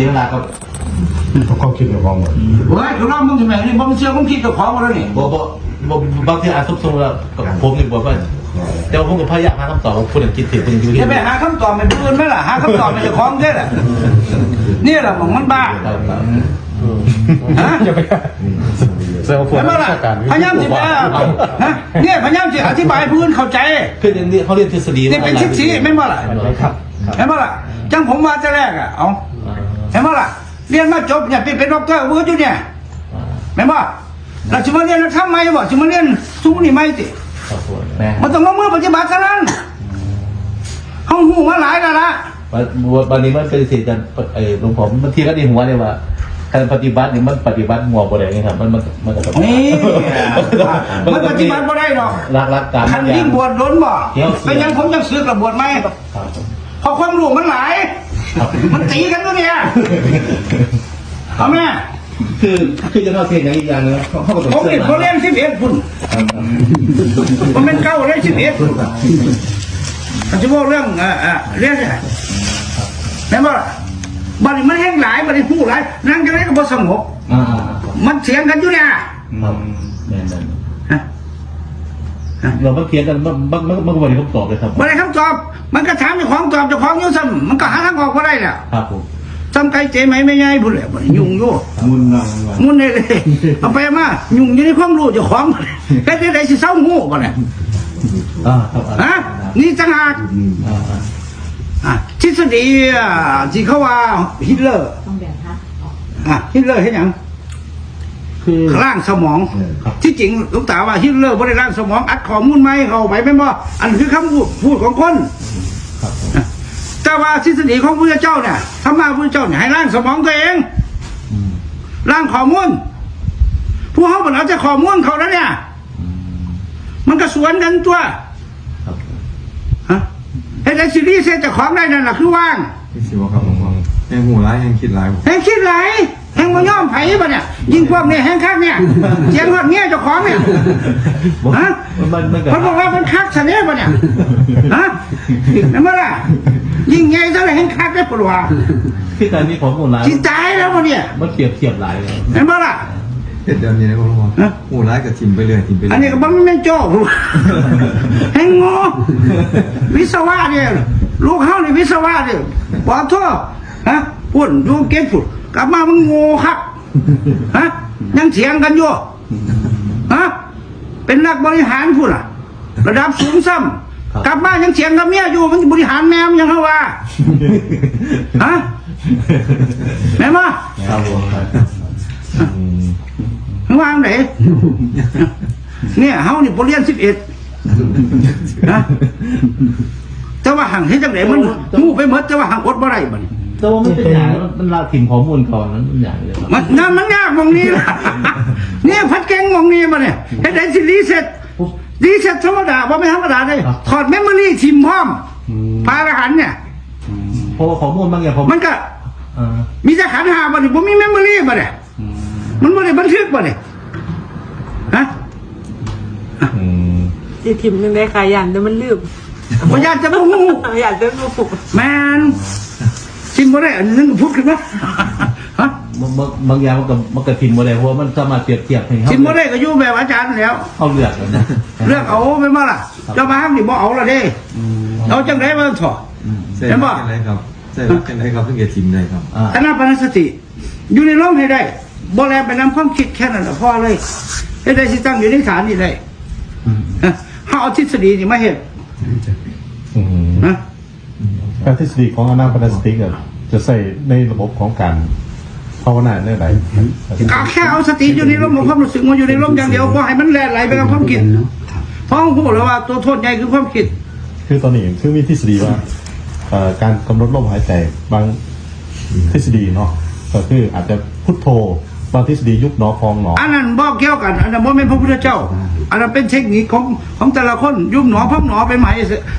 สียเวลาครับเขาควาคิดกับความหมดเฮ้ยคือเรามึงทำไมนี่ผมเชื่อผมคิดกับของมาแล้วนี่บ่บ่บ่บางทีอาจสมๆแล้วกับผมนี่บอกว่าแต่ว่าผมก็พยายามหาคำตอบว่าคุณคิดถึงคุณอยู่ที่จะไปหาคำตอบไม่พื้นไหมล่ะหาคำตอบไม่จะของได้แหละนี่แหละของมันบ้าฮะจะไปแสดงว่านไหมล่ะวิชาการพยายามจะฮะเนี่ยพยายามจะอธิบายพื้นเข้าใจคือเรียเขาเรียนทฤษฎีนี่เป็นทิศทีไม่นบ่ล่ะครับเห็นไหมล่ะจังผมมาแต่แรกอะเอา เห็นไหมล่ะเรียนมาจบเนี่ยเป็นเป็นด็อกเตอร์เวิร์ดอยู่เนี่ยเห็นป่ะเราจะมาเรียนแล้วทำไมบ่จะมาเรียนสูงนี่ไม่ติครับผมแม่มันต้องลงมือปฏิบัติกันนั้นเขาหูมาหลายแล้วละวันนี้มันเป็นสิทธิ์กันเออหลวงผมบางทีก็ดีหัวเนี่ยว่าการปฏิบัติเนี่ยมันปฏิบัติหัวบ่ได้ไงครับมันมันมันก็นี่มันปฏิบัติบ่ได้หรอกรักรักการขันยิ่งบวชล้นบ่เดี๋ยวเสียเป็นยังผมยังซื้อกับบวชไหมครับ เพราะความรู้มันหลาย มันตีกันตัวเนี่ยเอาแม่คือคือจะนอกเทียนอย่างอีกอย่างนึงเขาเขาก็ต้องผมเชื่เห็นอเขาเล่นสิบเอ็ดพุ่นผมเป็นเก้าเลยสิบเอ็ดพุ่นอาจจะว่าเรื่องอ่าอ่าเรื่องอะไรแม่นบ่ล่ะบัดนี้มันแห้งหลายบัดนี้พูดหลายนั่งกันได้ก็บ่สงบอ่ามันเสียงกันอยู่เนี่ย ครับแม่น ฮะ ๆ เราเมื่อเทียนกันมันมันมันมันก็บ่ได้คำตอบเลยครับบ่ได้คำตอบ มันก็ถามเจ้าของตอบเจ้าของอยู่ซ้ำมันก็หาทางออกบ่ได้แหละครับผมซ้ำไก่เจ๊ไหมไม่ใหญ่พุ่นแหละบ่ได้ยุ่งอยู่มุนนังมุนเลยเลยเอาไปมายุ่งอยู่ในความรู้เจ้าของบ่ได้เฮ็ดได้สิเศร้าหูบ่เนี่ยอ่าครับอ่าฮะนี่จังหากอ่าอ่าอะทฤษฎีอะที่เขาว่าฮิตเลอร์ต้องแบ่งพักออกอะฮิตเลอร์เฮ็ดหยัง คือร่างสมองที่จริงหลูกตาว่าฮิตเลอร์บ่ได้ร่างสมอง อัดข้อมูลใหม่เข้าไปแม่นบ่อันคือคำพูดพูดของคน ครับผมแต่ว่าทฤษฎีของพระเจ้าเนี่ยธรรมะพระเจ้าเนี่ยให้ร่างสมองตัวเองอืมร่างข้อมูลผู้เขาบอกเอาแต่ข้อมูลเขาแล้วเนี่ย อืมมันก็สวนกันตัวครับผมฮะไอ้ไอ้ซีรีส์เซ็ตจากของได้นั่นแหละคือว่าง ที่สิวครับผมว่าแห่งหูร้ายแห่งคิดร้ายผม แห่งคิดไร แห่งมาย่อมไผ่ปะเนี่ยยิงพวกเนี่ยแห่งคักเนี่ยเสียงหอดเงี้ยเจ้าของเนี่ยฮะมันมันก็มันบอกว่ามันคักเสน่ห์ปะเนี่ยฮะนั่นมาล่ะยิงไงเท่าไหร่แห่งคักได้ปะวะคือการนี้ของคนร้ายจิตใจแล้วปะเนี่ยมันเปรียบเทียบหลายเลยเห็นปะล่ะเด็ดเดิมนี้นะครับผมว่าฮะหูร้ายกับทิมไปเรื่อยทิมไปเรื่อัอนยนี้ก็บ่แม่นโจ้แห่งงอวิศวะเนี่ยลูกเฮานี่วิศวะเนี่ยบอกโทษฮะพูดดูเก็บพูด กลับมามันโง่ครับฮะยังเถียงกันอยู่ฮะเป็นนักบริหารพูดล่ะ ระดับสูงซ้ำกลับมายังเถียงกับเมียอยู่มันบริหารแม่มนยังเขาว่าฮะแม่มาครับผมครับอืมมึงวางไหนเนี่ยเฮานี่บ่เรียนสิบเอ็ดนะแต่ว่าห่างเฮ็ดจังไดมันหูไปหมดแต่ว่าห่างอดบ่ได้บัดนี้ แต่ว่ามันเป็นอย่างมันลาถิ่นข้อมูลก่อนนั้นมันอย่างเลยครับมันนั่นมันยากหมองนี้ล่ะ เนี่ยพัดเก่งหมองนี้มาเนี่ยเฮ็ดได้สิรีเซ็ตรีเซ็ตธรรมดาบ่ไม่นธรรมดาเด้ถอดเมมโมรี่ทิมพร้อมพระอรหันต์เนี่ยเพราะว่าข้อมูลบางอย่างผมมันก็เออมีแต่ขันธ์ห้าบ่นี่บ่มีเมมโมรี่บ่เนี่ยอืมมันบ่ได้บันทึกบ่เนี่ยฮะอืมที่ทิมนึงได้ค่ะยันแต่มันลืมบ่อยากจะบ่ฮู้ยันแต่ลูกแมน ชิมบ่ได้อันนึงพูดขึ้นมาฮะบางบางบางอย่างมันก็มันก็ถิ่นบ่ได้เพราะว่ามันสามารถเปรียบเทียบให้เขาชิมบ่ได้ก็อยู่แบบอาจารย์แล้ว เขาเลือกกันนะ เลือกเอาไปมาล่ะเจ้าบ้านนี่บ่เอาละเด้เอาจังไดมาถอดใส่เห็นรัปะกกันได้ครับใส่รักกันได้ครับเพิ่งจะทิมได้ครับ อ่า อนาปานสติ อยู่ในลมให้ได้บ่แลไปนำความคิดแค่นั้นน่ะพอเลยเฮ็ดได้สิตั้งอยู่ในฐานนี่ได้อืม ฮะเฮาเอาทฤษฎีนี่มาเฮ็ดอืมนะ การทฤษฎีของอนาปานสติกอะ จะใส่ในระบบของการภาวนาได้ไหนก็แค่เอาสติอยู่ในลมของความรู้สึกมาอยู่ในลมอย่างเดียวบ่ให้มันแล่นไหลไปกับความคิดเพราะฮู้แล้วว่าตัวโทษใหญ่คือความคิด คือตอนนี้คือมีทฤษฎีว่าเอ่อการกำหนดลมหายใจบางทฤษฎีเนาะก็คืออาจจะพุทโธบางทฤษฎียุบหนอพองหนออันนั้นบอกเกี่ยวกัน อันนั้นบ่แม่นพระพุทธเจ้า อันนั้นเป็นเทคนิคของของแต่ละคนยุบหนอพับหนอเป็นหมาย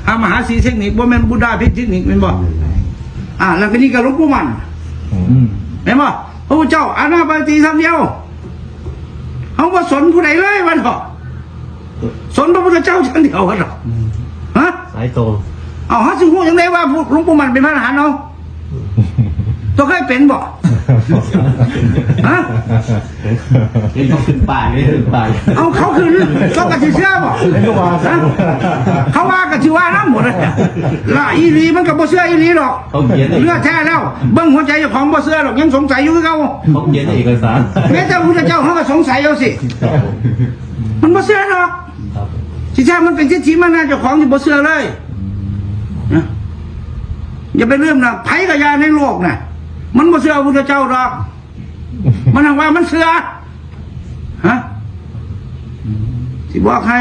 หามหาสีเทคนิคบ่แม่นบุดาพิเทคนิคเป็นบ่อ่าแล้วก็นี่ก็หลวงปู่มันอืมเห็นบ่พระพุทธเจ้าอานาปานสติทำเดียวเฮาบ่สนผู้ใดเลยว่าเถอะสนพระพุทธเจ้าอย่างเดียวว่าเถอะฮะสายโตเอาเฮาสิฮู้จังไดว่าหลวงปู่มันเป็นพระอรหันต์เอาตัวเคยเป็นบ่ ฮะเห็นเขาขึ้นป่ายเลยขึ้นป่ายเอาเขาคือตัวกระสิเชื่อบ่เห็นก็ว่าฮะเขาว่ากันสิว่าน้ำหมดเลยละอีหลีมันก็บ่เชื่ออีหลีหรอกเขาเขียนในเลือดแท้แล้วเบิ่งหัวใจเจ้าของบ่เชื่อหรอกยังสงสัยอยู่คือเขาเขาเขียนในเอกสารแม้แต่พระเจ้าเขาก็สงสัยเอาสิครับผมมันบ่เชื่อหรอกครับผมที่แท้มันเป็นทิฏฐิมันนะเจ้าของที่บ่เชื่อเลยนะอย่าไปเรื่องนะไผกับยาในโลกน่ะ มันบ่เชื่อพระเจ้าหรอก มันหากว่ามันเชื่อฮะสิบอกให้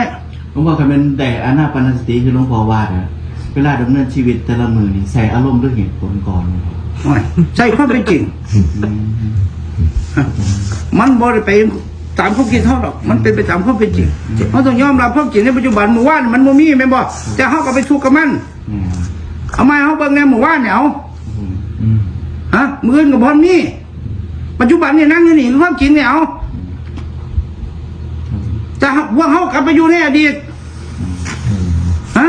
หลวงพ่อคำเป็นแต่อานาปานสติคือหลวงพ่อว่านะเวลาดำเนินชีวิตแต่ละมือนี่ใส่อารมณ์ด้วยเหตุผลก่อนนะครับโอ้ยใช่ความเป็นจริงฮะมันบ่ได้ไปตามความคิดเท่าหรอก มันเป็นไปตามความเป็นจริงเราต้องยอมรับความจริงในปัจจุบันเมื่อวานมันบ่มีแม่นบ่แต่เฮาก็ไปทุกข์กับมันอืมเอามาเฮาเบิ่งในเมื่อวานเนี่ยเอาอืม ฮะมืออื่นก็บ่มีปัจจุบันนี่นั่งอยู่นี่ความจริงเนี่ยเอาแต่ว่าเฮากลับไปอยู่ในอดีตฮะ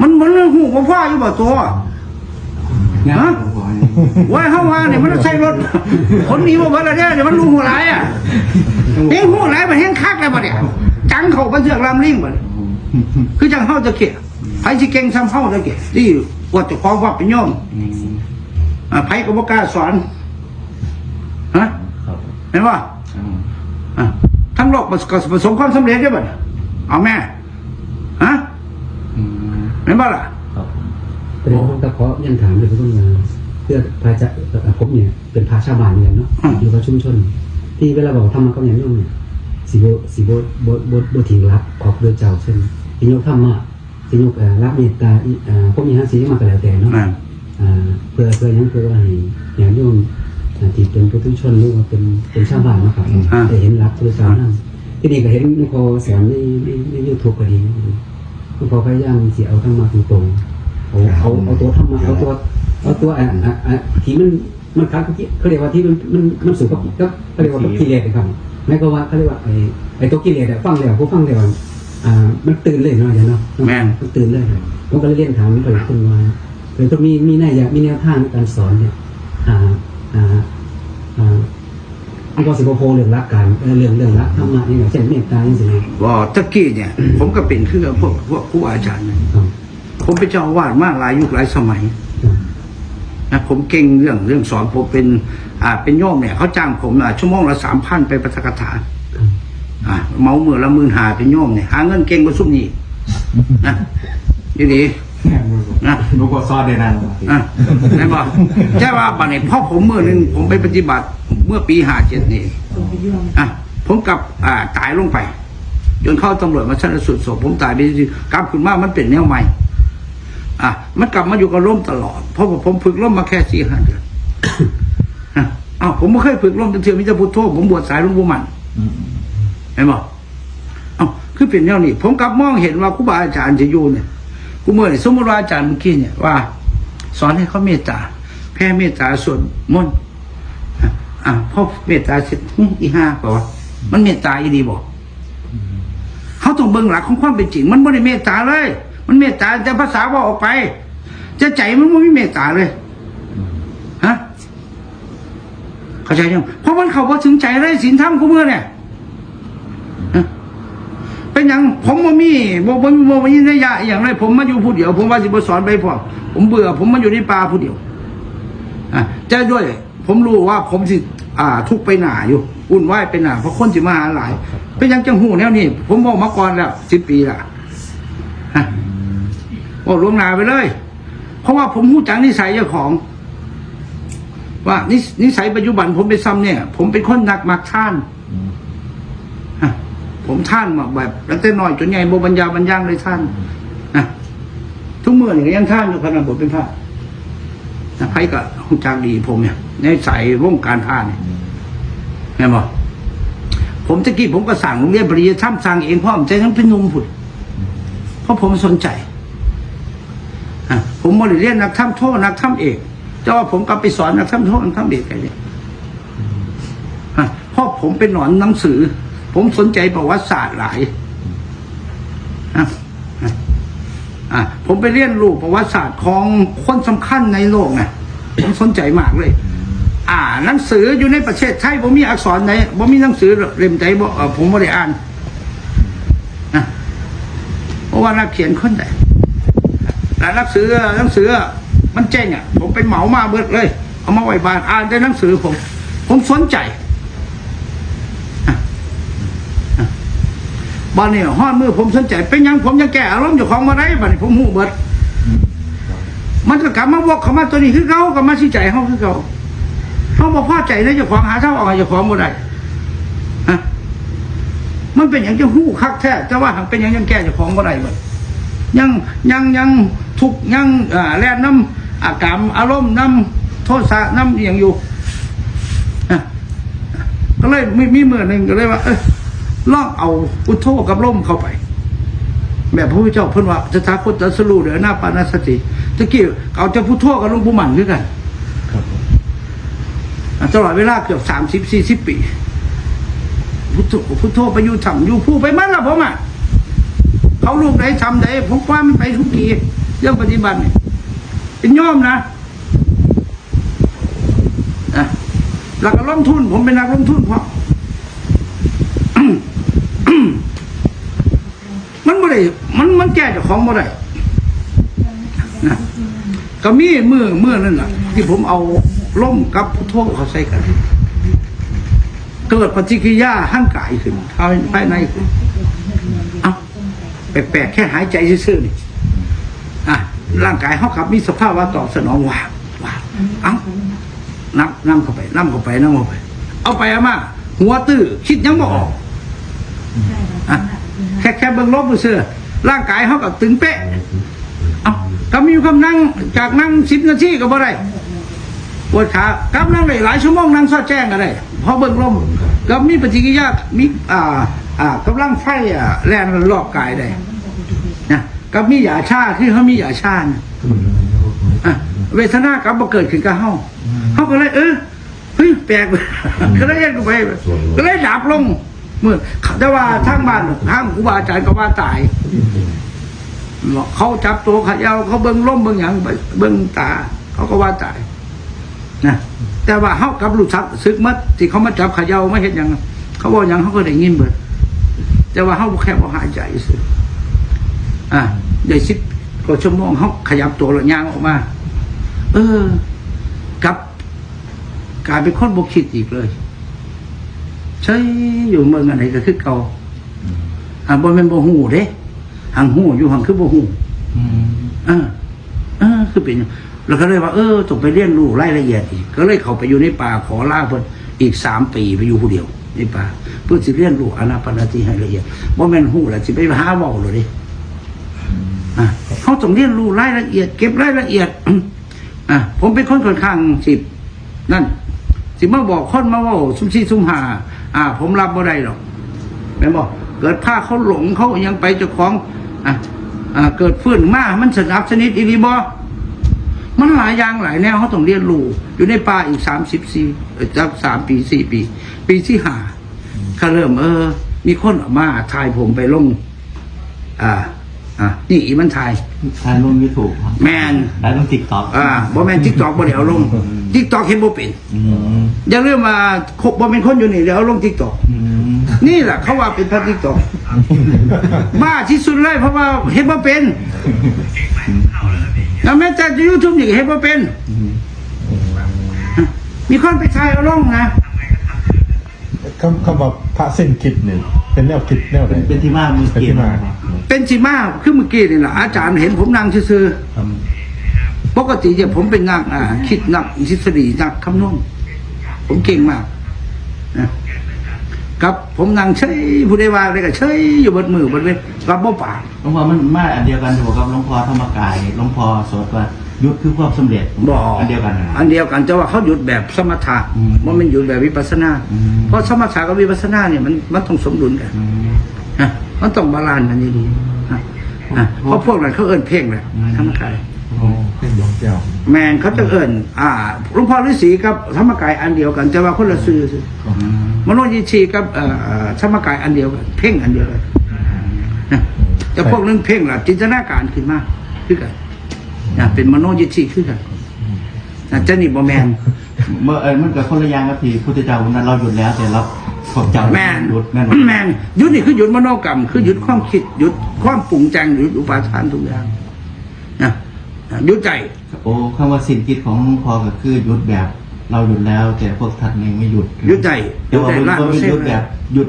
มันมันเรื่องหูบ่ฟ้าอยู่บ่ตัวฮะหลวงพ่อเนี่ยว่าเฮาว่าเนี่ยมันใส่รถคนนีบ่เบิดแล้วเนี่ยมันรู้หัวหลายอะเฮงหัวหลายมันแห้งคักแล้วบ่เนี่ยจังเขาไปเสือกลำลิงบ่เนี่ยคือจังเฮาจะเกะไผสิเก่งซ้ำเฮาจะเกะที่ว่าจะของว่าเป็นยมอืม ไผก็บ่กล้าสอนฮะครับเห็นป่ะอืมอะทั้งโลกประสประสบความสำเร็จได้บ่เนี่ยเอาแม่ฮะอืมเห็นป่ะล่ะครับผมประเด็นผมก็ขอยันถามเลยคุณว่าเพื่อพระจะผมเนี่ยเป็นพระชาวบ้านเหมือนกันเนาะอยู่กับชุมชน ที่เวลาบอกธรรมะกับอย่างโยมเนี่ยสิโบสิโบโบโบโบถิงรับขอบด้วยเจ้าเช่นสิโยกธรรมะสิโยกเอ่อรับเมตตาอีอ่าพวกนี้ฮะสิมาก็แล้วแต่เนาะอ่าอ่า เพื่อเพื่อหยังเพื่อว่าให้อย่างโยมอ่าที่เป็นผู้ทุชนหรือว่าเป็นเป็นชาวบ้านนะครับได้เห็นรับด้วยกันนั่นที่นี่ก็เห็นหลวงพ่อสอนในในในยูทูบก็ดีหลวงพ่อพยายามสิเอาธรรมะตรงๆเอาเอาเอาตัวธรรมะเอาตัวเอาตัวอ่าอ่าอ่าที่มันมันคัดเขาเรียกว่าที่มันมันมันสูงกับก็เขาเรียกว่ากิเลสนะครับไม่ก็ว่าเขาเรียกว่าไอ้ไอ้ตัวกิเลสอะฟังแล้วผู้ฟังแล้วอ่ามันตื่นเลยเนาะอย่างเนาะแม่นมันตื่นเลยผมก็เลยเรียนถามไปคุณว่า เดี๋ยวต้องมีมีแนวมีแนวทางในการสอนเนี่ยอ่าอ่าอ่าอันก็สิบโพเรื่องรักการเอ่อเรื่องเรื่องรักธรรมะนี่อย่างเช่นเมตตาอย่างสิเนี่ยว่าตะกี้เนี่ย ผมก็เป็นคือพวกพวกผู้อาจารย์เนี่ยครับผมเป็นเจ้าอาวาสมาหลายยุคหลายสมัยครับนะผมเก่งเรื่องเรื่องสอนผมเป็นอ่าเป็นโยมเนี่ยเขาจ้างผมนะชั่วโมงละสามพันไปปฐกถาครับอ่าเมาเมื่อละหมื่นหาเป็นโยมเนี่ยหาเงินเก่งกว่าซุ่มนี้นะยี่ดี นะหลวงพ่อซอดได้นานอะใช่ป่ะใช่ว่าป่ะเนี่ยพ่อผมเมื่อหนึงผมไปปฏิบัติเมื่อปีห้าเจ็ดนี่อะผมกลับอ่าตายลงไป จนเข้าตำรวจมาชันสูตรศพผมตายไปจริงๆกลับขึ้นมามันเป็นแนวใหม่อะมันกลับมาอยู่กับร่มตลอด เพราะว่าผมฝึกร่มมาแค่สี่ห้าเดือนอะอ้าวผมไม่เคยฝึกร่มจนเทียมิจะพุทโธผมบวชสายหลวงปู่มันอืมเห็นบ่เอ้าคือเป็นแนวนี้ ผมกลับมองเห็นว่าครูบาอาจารย์จะอยู่เนี่ย กูเมื่อสมมติว่าอาจารย์เมื่อกี้เนี่ยว่า สอนให้เขาเมตตาแผ่เมตตาส่วนมนต์อะอะพอเมตตาเสร็จหึอีห้าเปล่าวะมันเมตตาอีดีบอกเขาต้องเบิ่งหลักของความเป็นจริง มันไม่ได้เมตตาเลย มันเมตตาแต่ภาษาว่าออกไป จะใจมันไม่มีเมตตาเลยฮะเข้าใจยังเพราะมันเขาพอถึงใจเลยศีลธรรมกูเมื่อเนี่ย เป็นอย่างผมมามีบ่บ่บ่มีนัยยะอย่างไรผมมาอยู่ผู้เดียว ผมว่าสิบสอนไปพอผมเบื่อ ผมมาอยู่ในป่าผู้เดียวอะจะด้วย ผมรู้ว่าผมสิอ่า ทุกไปหนาอยู่อุ่นไหวไปหนาเพราะคนสิมาหาหลาย เป็นหยังจังหูแนวนี้ผมบอกมาก่อนแล้วสิบปีละฮะบอกลวงหนาไปเลย เพราะว่าผมหูจักนิสัยเจ้าของ ว่านิสนิสัยปัจจุบันผมเป็นซ้ำเนี่ย ผมเป็นคนนักมักท่าน ผมท่านมาแบบตั้งแต่น้อยจนใหญ่โบปัญญาบรรยังเลยท่านนะทุกเมื่อนี่ก็ยังท่านอยู่ขนาดผมเป็นพระนะไพ่ก็หูจักดีผมเนี่ยในสายวงการท่านเนี่ยเห็นบ่ผมตะกี้ผมก็สั่งโรงเรียนปริยธรรมสั่งเองพ่อผมใจทั้งเป็นนุ่มผุดเพราะผมสนใจอะผมบริเรียนนักธรรมโทษนักธรรมเอกแต่ว่าผมกลับไปสอนนักธรรมโทษนักธรรมเอกกันเนี่ยอะเพราะผมเป็นหนอนหนังสือ ผมสนใจประวัติศาสตร์หลายอะผมไปเรียนรู้ประวัติศาสตร์ของคนสำคัญในโลกไงผมสนใจมากเลย อ่า หนังสืออยู่ในประเทศไทยผมมีอักษรไหนผมมีหนังสือเล่มใดบ่เอ่อผมไม่ได้อ่านนะเพราะว่านักเขียนคนใดแต่หนังสือหนังสือ มันเจ๊งอะ ผมไปเหมามาเบิดเลย เอามาไว้บ้านอ่านได้หนังสือผม ผมสนใจอะอะ บ้านนี้ห้อนมือผมสนใจเป็นยังผมยังแก้อารมณ์เจ้าของมาได้บ้านนี้ผมหูเบิด มันก็กลับมาวกเข้ามาตัวนี้คือเขากลับมาชี้ใจเขาคือเขาเขาบอกพ่อใจนะเจ้าของหาเท่าเอาให้เจ้าของบ่ได้ฮะมันเป็นอย่างจะหู้คักแท้แต่ว่าหากเป็นอย่างยังแก้เจ้าของบ่ได้บ่ยังยังยังทุกยังอ่าแล่นน้ำอากามอารมณ์น้ำโทษสะน้ำอย่างอยู่ก็เลยมีมีมือหนึ่งก็เลยว่าเออ ลองเอาอุทโธกับลมเข้าไปแบบพระพุทธเจ้าเพิ่นว่าสถาคตตรัสรู้เดี๋ยวหน้าปานาสติตะกี้เอาจะพุทโธกับหลวงปู่หมันด้วยกันครับตลอดเวลาเกือบสามสิบสี่สิบปีพุทโธพุทโธไปอยู่ทำอยู่ผู้ไปมันละผมอะเขาลูกไหนทำไหนผมคว้ามันไปทุกทีเรื่องปฏิบัติเนี่ยเป็นย่อมนะอะหลักลงทุน ผมเป็นนักลงทุนเพราะ มันบ่ได้มันมันแก้เจ้าของบ่ได้นะก็มีมือมือนั่นน่ะที่ผมเอาล่มกับพุทโธเขาใส่กัน เกิดปฏิกิริยาห่างกายขึ้นภายในขึ้นเอ้าแปลกๆแค่หายใจซื่อๆนี่อะร่างกายเขากับมีสภาพว่าตอบสนองว้าวว้าเอ้านับนั่งเข้าไปนั่งเข้าไปนั่งเข้าไป เอาไปเอามา หัวตื้อคิดยังบ่ออก อะแค่แค่เบิ่งลบมือเสื้อร่างกายเขาก็ตึงเป๊ะเอาก็มีคำนั่งจากนั่งสิบนาทีก็บ่ได้ปวดขากลับนั่งได้หลายชั่วโมงนั่งซอดแจ้งก็ได้เพราะเบิ่งลมก็มีปฏิกิริยามีอ่าอ่ากำลังไฟอะแล่นรอบกายได้นะก็มียาชาที่เขามียาชานะอะเวทนากับบ่เกิดขึ้นกับเฮาเฮาก็เลยเออเฮ้ยแปลกก็เลยเอ็นไปก็เลยดับลง เมื่อแต่ว่าทางบ้านทางครูบาอาจารย์ก็ว่าตายเขาจับตัวขยาวเขาเบิ้งล้มเบิ้งหยังเบิ้งตา เขาก็ว่าตายนะแต่ว่าเขากับลูกทักซึกมัดที่เขามาจับขยาวไม่เห็นหยังเขาบอกหยังเขาก็ได้ยินเบิดแต่ว่าเขาแค่บ่หายใจสิอะได้สิบกว่าชั่วโมงเขาขยับตัวแล้วย่างออกมา เออ กับกลายเป็นคนบกคิดอีกเลย ใช่อยู่เมืองอะไรก็คือเก่าอ่าบ่แม่นบ่ฮู้เด้หังฮู้อยู่หังคือบ่ฮู้เออเออคือเป็นอย่างแล้วก็เลยว่าเออต้องไปเรียนรู้รายละเอียดอีก ก็เลยเข้าไปอยู่ในป่าขอลาเพิ่นอีกสามปีไปอยู่ผู้เดียวในป่าเพื่อสิเรียนรู้อานาปานสติให้ละเอียดบ่แม่นฮู้แล้วสิไปหาเว้าเลยเด้อะเขาต้องเรียนรู้รายละเอียด เก็บรายละเอียดอะผมเป็นคนค่อนข้างสินั่นสิมาบอกคนมาเว่าซุ่มซี่ซุ่มหา อ่า ผมรับบ่ได้หรอกแม่นบอกเกิดผ้าเขาหลงเขายังไปเจ้าของอะอ่าเกิดฟื้นมามันสนับชนิดอีรีบอมันหลายอย่างหลายแนวเขาต้องเรียนรู้อยู่ในป่าอีกสามสิบสี่จากสามปีสี่ปี ปีที่ห้าเขาเริ่มเออ มีคนออกมาถ่ายผมไปลง อ่า อ่านี่อีมันถ่ายทานลงยูทูบแมนได้ลงติ๊กต็อกอ่าบ่แมนทิกตอกบ่เดี๋ยวลงทิกตอกเห็นบ่เป็นอย่าลืมว่าคบบ่เป็นคนอยู่นี่เดี๋ยวเอาลงทิกตอกนี่แหละเขาว่าเป็นพระทิกตอกบ้าที่สุดเลยเพราะว่าเห็นบ่เป็นแล้วแม้แต่ยูทูบอย่างเห็นบ่เป็นมีคนไปทายเอาลงนะ คำคำว่าพระเส้นคิดเนี่ยเป็นแนวคิดแนวไหนเป็นที่มามือเป็นเกที่มมาเป็นสิมาคือเมื่อกี้นี่แหละอาจารย์เห็นผมนั่งซื่อครับๆปกติเนี่ยผมเป็นนักอ่าคิดนักทฤษฎีนักคำนวณผมเก่งมากนะครับผมนั่งเฉยผู้ใดว่าอะไรก็เฉยอยู่บนมือบนเวทกับบ่ปากหลวงพ่อมันมาอันเดียวกันถูกกับหลวงพ่อธรรมกายหลวงพ่อสวดว่า ยุดคือความสำเร็จบอกอันเดียวกันนะ อันเดียวกันแต่ว่าเขาหยุดแบบสมถะอืมว่ามันหยุดแบบวิปัสสนา อืม เพราะสมถะกับวิปัสสนาเนี่ยมันมันต้องสมดุลกันอืม ฮะมันต้องบาลานซ์กันดีๆฮะฮะเพราะพวกนั้นเขาเอิ้นเพ่งแหละอืม ธรรมกายเป็นดวงแก้วแมนเขาจะเอิ้นอ่าหลวงพ่อฤาษีกับธรรมกายอันเดียวกันแต่ว่าคนละซื่อซื่ออืมมโนยิชีกับเอ่อเอ่อธรรมกายอันเดียวกันเพ่งอันเดียวกันนะแต่พวกนั้นเพ่งล่ะจินตนาการขึ้นมาคือกัน นะเป็นมโนยิชีคือกันนะเจ้านี่บ่แมนเมื่อเออมันกับคนละอย่างกับที่พุทธเจ้าวันนั้นเราหยุดแล้วแต่เราของเจ้าแม่นหยุดแม่นบ่แม่นหยุดนี่คือหยุดมโนกรรม คือหยุดความคิดหยุดความปรุงแต่งหยุดอุปาทานทุกอย่างนะหยุดใจ โอ้คำว่าสิ้นคิดของหลวงพ่อก็คือหยุดแบบ เราหยุดแล้ว แต่พวกท่านยังไม่หยุดหยุดใจหแต่ยุดว่าใจมันล้านก็เปอไม่ร์เซ็นหยุดต์แบบหยุด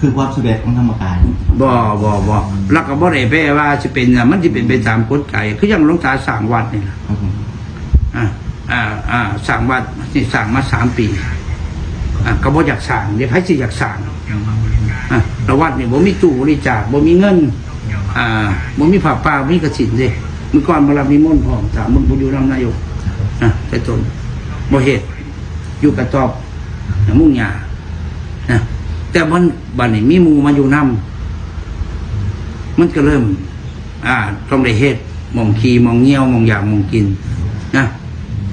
คือความสุเด็จของธรรมกายบ่บ่บ่แล้วก็บ่ได้แปลว่าสิเป็นน่ะมันสิเป็นไปตามกฎไกคืออย่างหลวงตาสร้างวัดนี่ล่ะครับผมอ่าอ่าอ่าสร้างวัดนี่สร้างมาสามปีอ่าก็บ่อยากสร้างเดี๋ยวใครสิอยากสร้างอ่าแล้ววัดนี่บ่มีตู้บริจาคบ่มีเงิน อ่าบ่มีผ้าป่าบ่มีกระสินเด้เมื่อก่อนมารับนิมนต์พร้อมถามมึงบ่อยู่นำนายกอะแต่ตนบ่เฮ็ดอยู่กระตอบมุ่งหญ้านะ แต่มันบัดนี้มีหมู่มาอยู่นํมันก็เริ่ม อ่าต้องได้เฮ็ดหมองขี่หมองเงี้ยวหมองอยากหมองกินนะ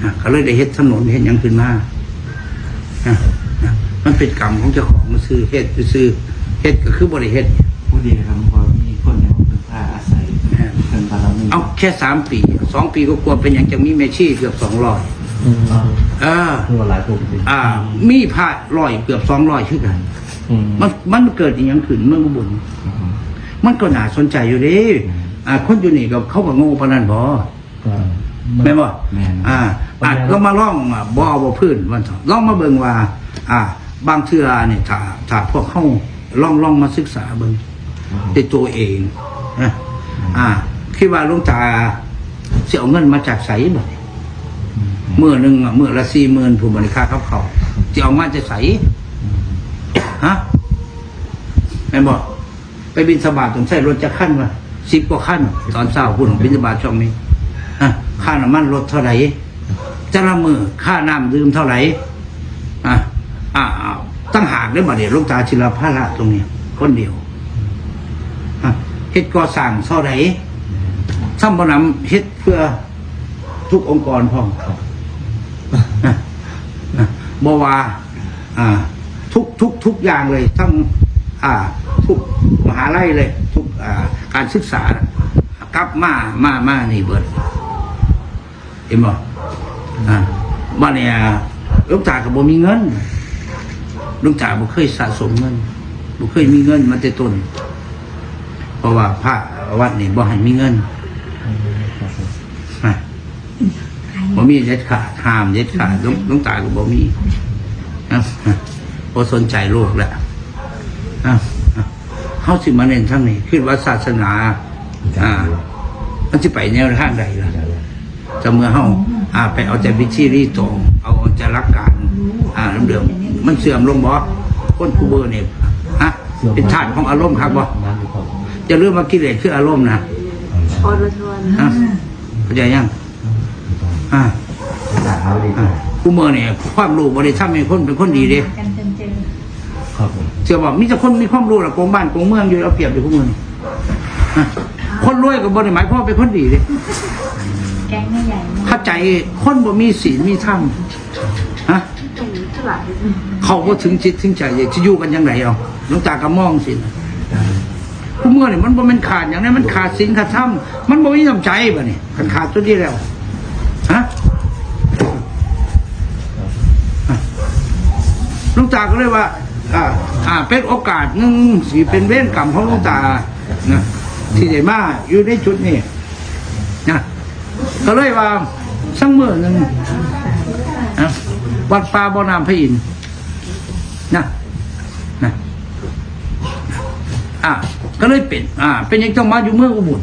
อะก็เลยได้เฮ็ดถนนเฮ็ดหยังขึ้นมานะนะมันเป็นกรรมของเจ้าของมันซื้อเฮ็ดซื้อเฮ็ดก็คือบ่ได้เฮ็ดผู้ดีนะครับหลวงพ่อมีคนเนี่ยเป็นผ้าอาศัยเป็นบารมีเอาแค่สามปีสองปีก็กลัวเป็นอย่างจะมีเมชี่เกือบสองร้อยเออคือว่าหลายตัวจริงอ่า มีพระร้อยเกือบสองร้อยชื่อกันอื มมันมันเกิดอหย่างขึ้นเมืองอุบุญมันก็น่าสนใจอยู่เดิอ่า คนอยู่นี่กับเขาก็โง่ปานนั้นบ่ก็แม่นบ่แม่นอ่าอาจลองมาล่องอะบ่เอาบ่พื้นมันเถอะลองมาเบิ่งว่า อ่า บางเทื่อเนี่ยถ้าถ้าพวกเขาลองลองมาศึกษาเบิ่งด้วยตัวเองนะอ่าคิดว่าหลวงตาสิเอาเงินมาจากไสบ่มื้อหนึงอะมื้อละ40,000ผู้บริค่ากับเขาวสิเอามาจากไส ฮะแม่นบ่ไปบินสบาตต้องใช้รถจักรคันว่า10กว่าคันตอนเช้าพุ่นบินสบาตช่วงนี้อะค่าน้ำมันลดเท่าไหร่จะละมือค่าน้ำดื่มเท่าไหร่อะอะอะตั้งหากได้บ่เดียวลูกตาชิลภาระตรงนี้คนเดียวอะเฮ็ดก่อสร้างเท่าไหร่ซ้ำบ่นำเฮ็ดเพื่อทุกองค์กรพ่อบ่ว่า อ่า ทุกอย่างเลยทั้งทุกมหาลัยเลย ทุกการศึกษากลับมามามานี่เบิดเห็นบ่อ่าบ้านเนี่ยลูกตากับบ่มีเงินลูกตาบ่เคยสะสมเงินบ่เคยมีเงินมาแต่ต้นเพราะว่าพระวัดนี่บ่ให้มีเงินบ่มีเด็ดขาดห้ามเด็ดขาดลูกลูกตาก็บ่มีอะอะ บ่สนใจโลกแล้วอะอะเฮาสิมาเน้นทางนี้คิดว่าศาสนาอ่ามันจะไปแนวทางใดล่ะจะเมื่อเฮาอ่า ไปเอาแต่วิธีรีตรงเอาแต่รักการอ่าเดิมๆมันเสื่อมลงบ่คนกูเบอร์เนี่ยฮะเป็นธาตุของอารมณ์ครับบ่นั่นคือความจะเรื่องมากิเลสคืออารมณ์นะอรชรฮะเข้าใจยังอ่าอ่ากูเมื่อเนี่ยความรู้บริธรรมให้คนเป็นคนดีเด้กันจนเจอ ครับผมเชื่อบอกมีแต่คนมีความรู้ละโกงบ้านโกงเมืองอยู่เอาเปรียบอยู่พวกมึงฮะคนรวยกับบริหมายพ่อเป็นคนดีเด้แก๊งไม่ใหญ่มากเข้าใจคนบ่มีศีลมีธรรมฮะตรงนี้ฉลาดนิดนึงเขาก็ถึงจิตถึงใจอยากจะอยู่กันยังไงเอาหลวงตากระมองสินะผู้เมื่อนี่มันบ่แมันขาดอย่างนั้นมันขาดศีลขาดธรรมมันบ่มีน้ำใจบ่นี่มันขาดตัวนี้แล้วฮะฮะหลวงตาก็เลยว่า อ่าอ่าเป็นโอกาสหนึ่งสิเป็นเวรกรรมของหลวงตานะที่ได้มาอยู่ในจุดนี้นะก็เลยว่าสักมื่อหนึ่งนะวัดป่าบ่อน้ำพระอินทร์นะนะอ่าก็เลยเป็น อ่า เป็นยังต้องมาอยู่เมืองอุบล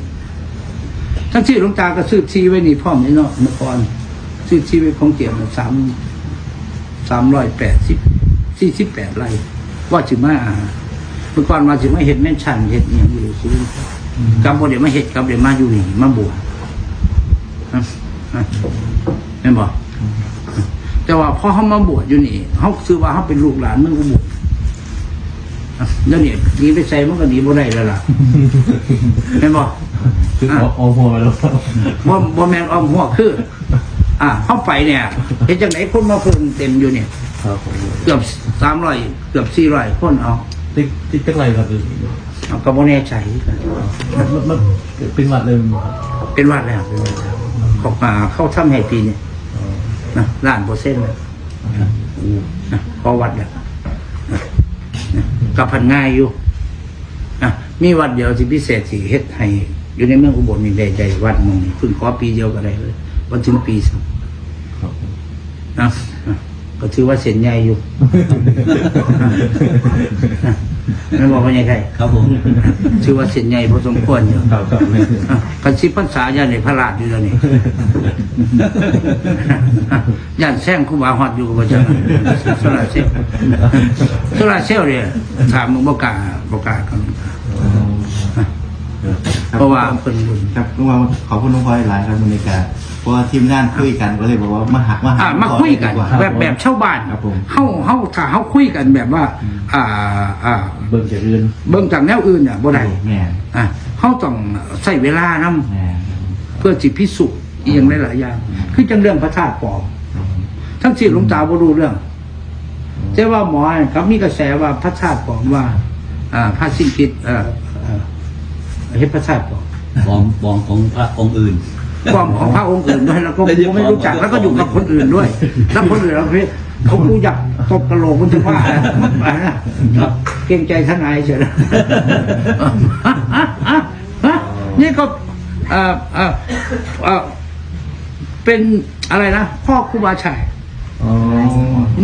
ทั้งที่หลวงตาก็ซื้อทีไว้นี่พร้อมนี่เนาะเมื่อก่อนซื้อทีไว้ของเกี่ยวสามสามร้อยแปดสิบสี่สิบแปดไร่ ว่าถึงมาอ่าเมื่อก่อนมาถึงมาเห็ดแม่นชันเห็ดเนี่ยอยู่ซื้อกำบ่เดี๋ยวมาเห็ดกำเดี๋ยวมาอยู่นี่มาบวชนะนะแม่นบอกแต่ว่าพอเขามาบวชอยู่นี่เขาซื้อว่าเขาเป็นลูกหลานเมืองอุบลอะแล้วเนี่ยหนีไปใส่มันก็หนีบ่ได้แล้วล่ะเห็นบ่คือเอาเอาหัวไปแล้วบ่บ่แม่นอ้อมหัวคือ อ่าเข้าไปเนี่ยเห็นจังไหนคนมาเพิ่มเต็มอยู่เนี่ยครับผมเกือบสามร้อยเกือบสี่ร้อยคนเอาติ๊กติ๊กจักไรครับเอาก็บ่แน่ใจกันมันมันเป็นวัดเลยมั้ยครับเป็นวัดแล้วเป็นวัดแล้วขอกมาเข้าถ้ำแห่งปีเนี่ยอ๋อนะล้านเปอร์เซ็นต์เลยนะพอวัดแล้วนะนะกับพันง่ายอยู่นะมีวัดเดียวที่พิเศษที่เฮ็ดให้อยู่ในเมืองอุบลนี่ได้ใจวัดหมองนี่เพิ่งขอปีเดียวก็ได้เลย วันถึงปีสองครับผมนะนะก็ถือว่าเส้นใหญ่อยู่ไม่บอกว่ายังไงครับผมถือว่าเส้นใหญ่พอสมควรอยู่ครับครับอะกันสิพรรษาญาในพระราชอยู่แล้วนี่ย่านแซงครูบาฮอดอยู่กับพระเจ้าโซลาร์เซลล์โซลาร์เซลล์เนี่ยถามมึงบ่กล้าบ่กล้ากันเพราะว่าเพิ่นบุญครับลุงว่าขอบคุณลุงพลอยหลายครับบรรยากาศเพราะว่าทีมงานคุยกันก็เลยบอกว่ามาหักมาหาอะมาคุยกันดีว่า แบบแบบชาวบ้านครับผม เฮาเฮาถ้าเฮาคุยกันแบบว่า อ่าอ่าเบิ่งจากอื่นเบิ่งจากแนวอื่นน่ะบ่ได้แม่อะเฮาต้องใช้เวลานำแม่เพื่อสิพิสูจน์อีกอย่างหลายๆอย่าง คือจังเรื่องพระธาตุปลอม ทั้งสี่หลวงตาบ่รู้เรื่อง แต่ว่าหมอครับมีกระแสว่าพระธาตุปลอมว่า อ่าพระสิ้นคิดเอ่อเอ่อเฮ็ดพระธาตุปลอม บองบองของพระองค์อื่น ปลอมของพระองค์อื่นด้วยแล้วก็ได้ยินไม่รู้จักแล้วก็อยู่กับคนอื่นด้วยแล้วคนอื่นเราพี่เขากูอยากตบกระโหลกมันจะว่านะเกรงใจทนายเฉยนี่ก็เอ่อเอ่อเอ่อเป็นอะไรนะพ่อครูบาชัยอ๋อ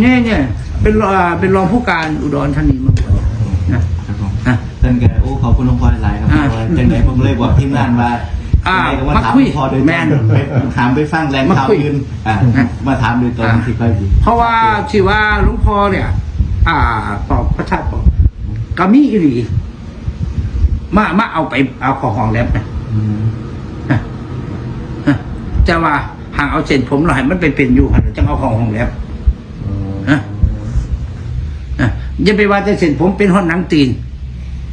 เนี่ยเนี่ยเป็นรองเป็นรองผู้การอุดรธานีมาก่อนนะครับผมอะท่านแกโอ้ขอบคุณลุงพลอยหลายครับอ่าเพราะว่าจังไหนผมเลยบอกทีมงานว่า อ่าจังไหนก็มามาถามคุยพอโดยตรงแม่นไปถามไปฟังแรงมาข่าวคุยอื่นอ่าอะ มาถามโดยตรงอ่าที่ค่อยดีเพราะว่าที่ว่าหลวงพ่อเนี่ย อ่าปอกพระธาตุปอกกามีอิหลีมามาเอาไปเอาของของแลบนะฮะฮะจะว่าห่างเอาเส้นผมเราให้มันไปเป็นอยู่หันจังเอาของของแลบฮะฮะอย่าไปว่าแต่เส้นผมเป็นห้อนหนังตีน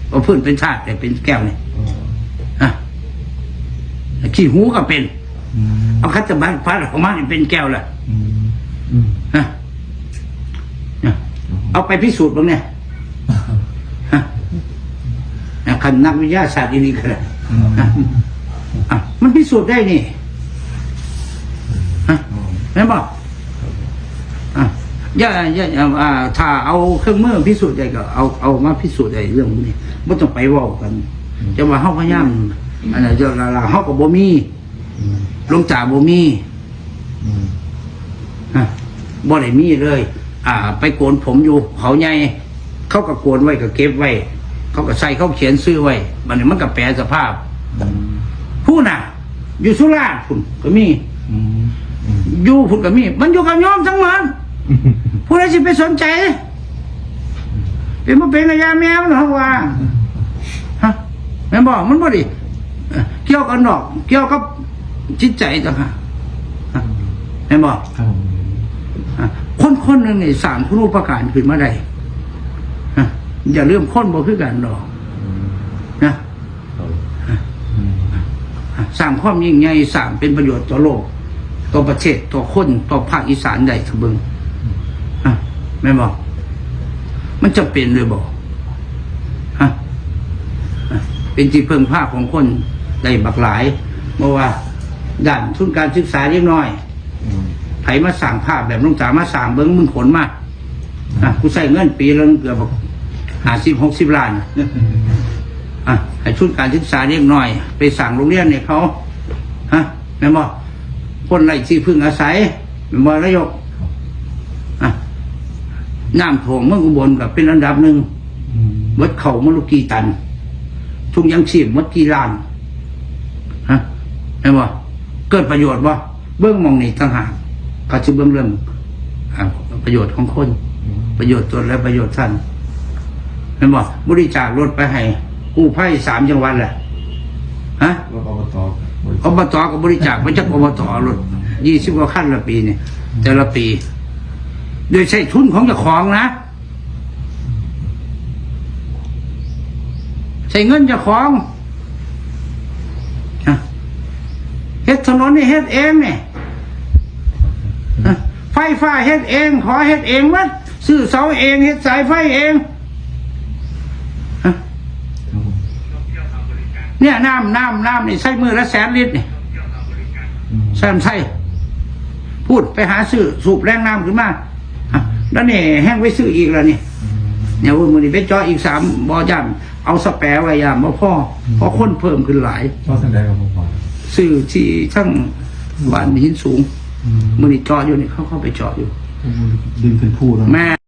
เอาพื้นเป็นชาติแต่เป็นแก้วนี่ฮะ ขี้หูก็เป็น เอาคัตเตอร์บันฟ้าออกมานี่เป็นแก้วแหละฮะเนี่ยเอาไปพิสูจน์บ้างเนี่ยฮะอะคันนักวิทยาศาสตร์นี่ก็ได้ฮะอะมันพิสูจน์ได้นี่ฮะเห็นบอกอะอย่าอย่าอย่าอ่าถ้าเอาเครื่องมือพิสูจน์ได้ก็เอาเอามาพิสูจน์ได้เรื่องพวกนี้ไม่ต้องไปเว่ากัน จะว่าเฮาพยายาม อันนั้นจะละละเฮากับบ่มีหลวงจ่าบ่มีฮะบ่ได้มีเลย อ่า ไปโกนผมอยู่ เขาใหญ่เขาก็โกนไว้ก็เก็บไว้ เขาก็ใส่เขาเขียนซื้อไว้ มันนี้มันก็แปลสภาพผู้น่ะ อยู่สุราษฎร์พุ่นก็มีอยู่พุ่นก็มี มันอยู่กับโยมทั้งหมดผู้ใดสิไปสนใจเป็นบ่เป็นระยะแม่มันเหรอว่าฮะแม่นบอกมันบ่ดิ เอ่อเกี่ยวกับดอก เกี่ยวกับจิตใจต่างหากฮะแม่นบอกครับผมอะคนคนหนึ่งนี่สร้ามคุณูปการขึ้นมาได้อะอย่าเริ่มค้นบ่คือกันดอกนะอะสร้างความยิ่งใหญ่สร้างเป็นประโยชน์ต่อโลก ต่อประเทศต่อคนต่อภาคอีสานใดทะเบิงอะแม่นบอก มันจะเป็นเลยบอกฮะอะเป็นที่เพิ่งภาคของคน ได้บักหลายเมื่อว่าด้านทุนการศึกษาเล็กน้อยไผมาสั่งภาพแบบลุงจ๋ามาสั่งเบิ้งมึงขนมาอะกูใส่เงินปีละเกือบหาสิบหกสิบล้านอะให้ชุดการศึกษาเล็กน้อย ไปสั่งโรงเรียนเนี่ยเขาฮะแม่นบอกคนไร้ที่พึ่งอาศัยแม่นบอกระยกอะน้ำท่วมเมืองอุบลกับเป็นอันดับหนึ่งวัดเขามะลุกีตัน ทุกยังชีพวัดกี่ล้านฮะ แม่นบอกเกิดประโยชน์บ่เบื้องหมองนี่ต่างหากก็จะเบื้องเรื่องอ่าประโยชน์ของคน ประโยชน์ตนและประโยชน์ท่านแม่นบอกบริจาครถไปให้กู้ภัยสามจังหวัดแหละฮะรถอบตอบตก็บริจาคไปจากอบตรถยี่สิบกว่าขั้นละปีเนี่ยแต่ละปี โดยใช้ทุนของเจ้าของนะใช้เงินเจ้าของ เฮ็ดถนนนี่เฮ็ดเองเนี่ยไฟฟ้าเฮ็ดเองขอเฮ็ดเองมัดซื้อเสาเองเฮ็ดสายไฟเองเนี่ยน้ำน้ำน้ำนี่ใช้มือละแสนลิตรนี่แซมไส่พูดไปหาซื้อสูบแรงน้ำขึ้นมาแล้วเนี่ยแห้งไว้ซื้ออีกแล้วนี่เนี่ยว่ามือนี่ไปจ่ออีกสามบ่อยันเอาสแปรไว้ยามมาพ่อเพราะคนเพิ่มขึ้นหลายจอสังไกับพ่อ ซื่อที่ช่างหวานหินสูงมือนี่จอดอยู่นี่เขาเข้าไปจอดอยู่ ดึงเป็นผู้แล้ว แม่